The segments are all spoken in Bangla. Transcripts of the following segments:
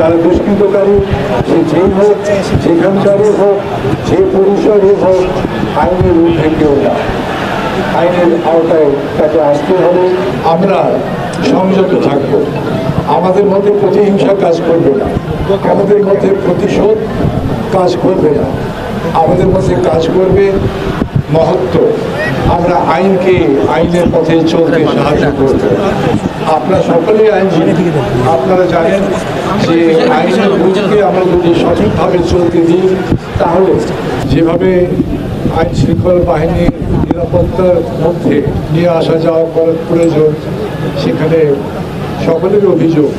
যারা দুষ্কৃতকারী, সে যেই হোক, যেখানকারই হোক, যে পরিসরই হোক, আইনের ঊর্ধ্বে কেউ না। আইনের আওতায় তাকে আসতে হবে। আমরা সংযত থাকব। আমাদের মধ্যে প্রতিহিংসা কাজ করবে না। আমাদের মধ্যে প্রতিশোধ কাজ করবে না। আমাদের মধ্যে কাজ করবে মহত্ব। আমরা আইনকে, আইনের পথে চলতে সাহায্য করব। আপনারা সকলেই আইনজীবী। আপনারা জানেন যে আইনের রূপকে আমরা যদি সঠিকভাবে চলতে দিই, তাহলে যেভাবে আইন শৃঙ্খলা বাহিনীর নিরাপত্তার মধ্যে নিয়ে আসা যাওয়া করার প্রয়োজন, সেখানে সকলের অভিযোগ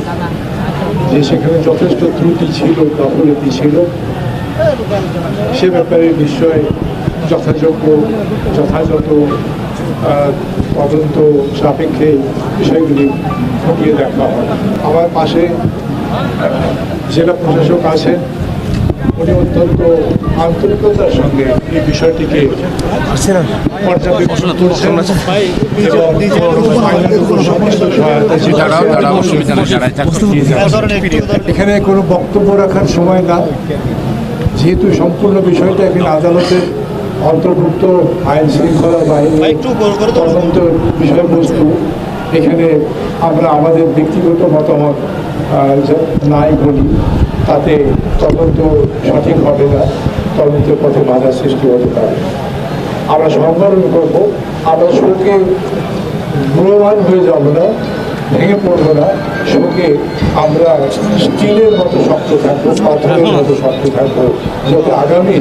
যে সেখানে যথেষ্ট ত্রুটি ছিল গাফলতি ছিল, সে ব্যাপারে নিশ্চয় যথাযোগ্য যথাযথ তদন্ত সাপেক্ষে বিষয়গুলি খতিয়ে দেখা হয়। আমার পাশে জেলা প্রশাসক আছেন। উনি অত্যন্ত আন্তরিকতার সঙ্গে এই বিষয়টিকে পর্যবেক্ষণ করছেন। এখানে কোনো বক্তব্য রাখার সময় না। যেহেতু সম্পূর্ণ বিষয়টা এখানে আদালতের অন্তর্ভুক্ত আইন শৃঙ্খলা বাহিনী তদন্ত বিষয়বস্তু এখানে আমরা আমাদের ব্যক্তিগত মতামত নাই বলি তাতে তদন্ত সঠিক হবে না তদন্তের পথে বাধা সৃষ্টি হতে পারে। আমরা সংবরণ করব আমরা শোকে গ্রহমান হয়ে যাব না ভেঙে পড়ব না শোকে আমরা স্টিলের মতো শক্ত থাকব পাথরের মতো শক্ত থাকব যাতে আগামী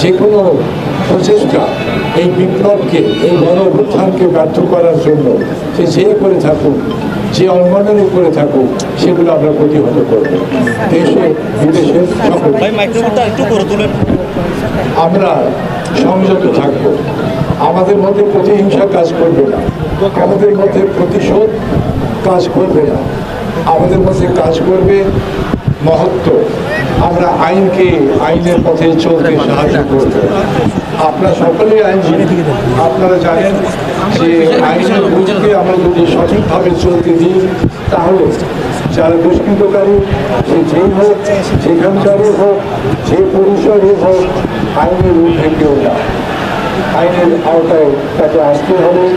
যে কোনো প্রচেষ্টা এই বিপ্লবকে এই গণ অভ্যুত্থানকে ব্যর্থ করার জন্য সে যে করে থাকুক যে অঙ্গনের উপরে থাকুক সেগুলো আমরা প্রতিহত করব। দেশে বিদেশে আমরা সংযত থাকব। আমাদের মধ্যে প্রতিহিংসা কাজ করবে না। আমাদের মধ্যে প্রতিশোধ কাজ করবে না। আমাদের মধ্যে কাজ করবে মহত্ব। আমরা আইনকে আইনের পথে চলতে সাহায্য করব। আপনারা সকলেই আইনজীবী। আপনারা জানেন যে আইনের রূপকে আমরা যদি সঠিকভাবে চলতে দিই তাহলে যারা দুষ্কৃতকারী সে যেই হোক যেখানকারই হোক যে পরিসরই হোক আইনের ঊর্ধ্বে কেউ না। আইনের আওতায় তাকে আসতে হবে।